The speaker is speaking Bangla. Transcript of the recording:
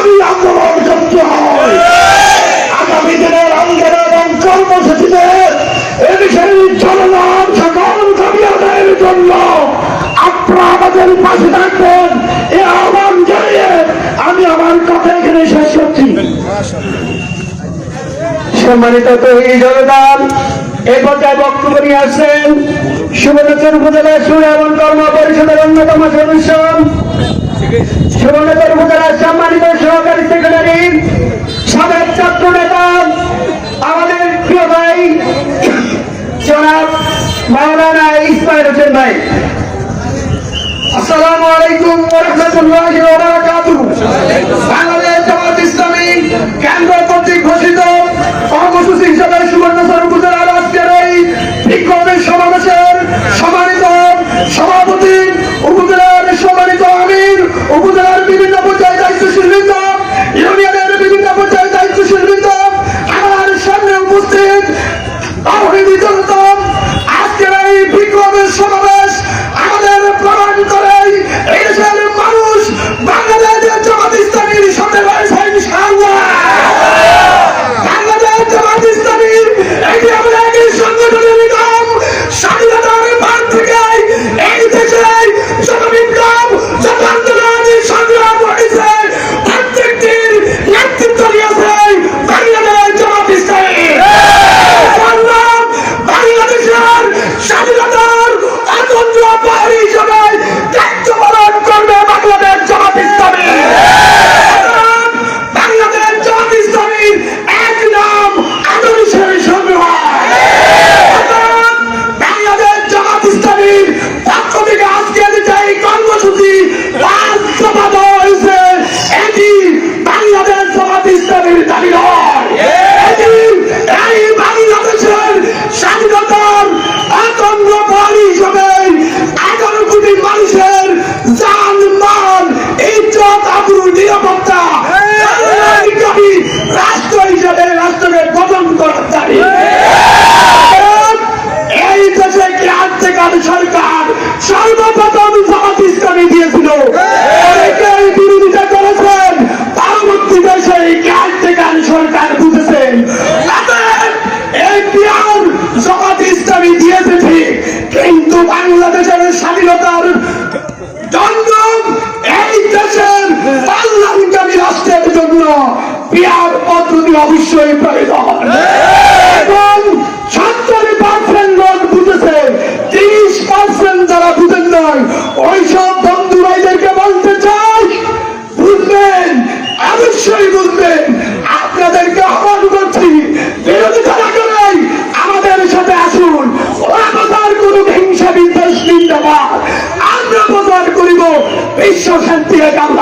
আমি আন্দোলন করতে আগামী দিনের আন্দোলন কর্মসূচিতে জনগণ সকল জন্য আপনারা আমাদের পাশে থাকবেন। এ আহ্বান জানিয়ে আমি আমার কথা এখানে শেষ করছি। সম্মানিত তৈরি জনদান এ পর্যায়ে বক্তব্য নিয়ে আসছেন সুবর্ণচর উপজেলা সুর এবং কর্ম পরিষদের অন্যতম সদস্য। সুবর্ণচর উপজেলার সম্মানিত সেক্রেটারি সাবেক ছাত্র নেতা, আমাদের প্রিয় ভাই, জনাব মাওলানা ইসমাইল হোসেন ভাই। আসসালামু আলাইকুম ওয়া রাহমাতুল্লাহি ওয়া বারাকাতুহু। কিন্তু বাংলাদেশের স্বাধীনতার জন্য এই দেশের কল্যাণকামী রাষ্ট্রের জন্য পিয়ার পদ্ধতি অবশ্যই প্রয়োজন। এবং সত্তর পার্সেন্ট লোক বুঝেছে তিরিশ পার্সেন্ট যারা বুঝেন নয়, ওইসব বন্ধু বলতে চাই, বুঝবেন, অবশ্যই বুঝবেন। 就算第二。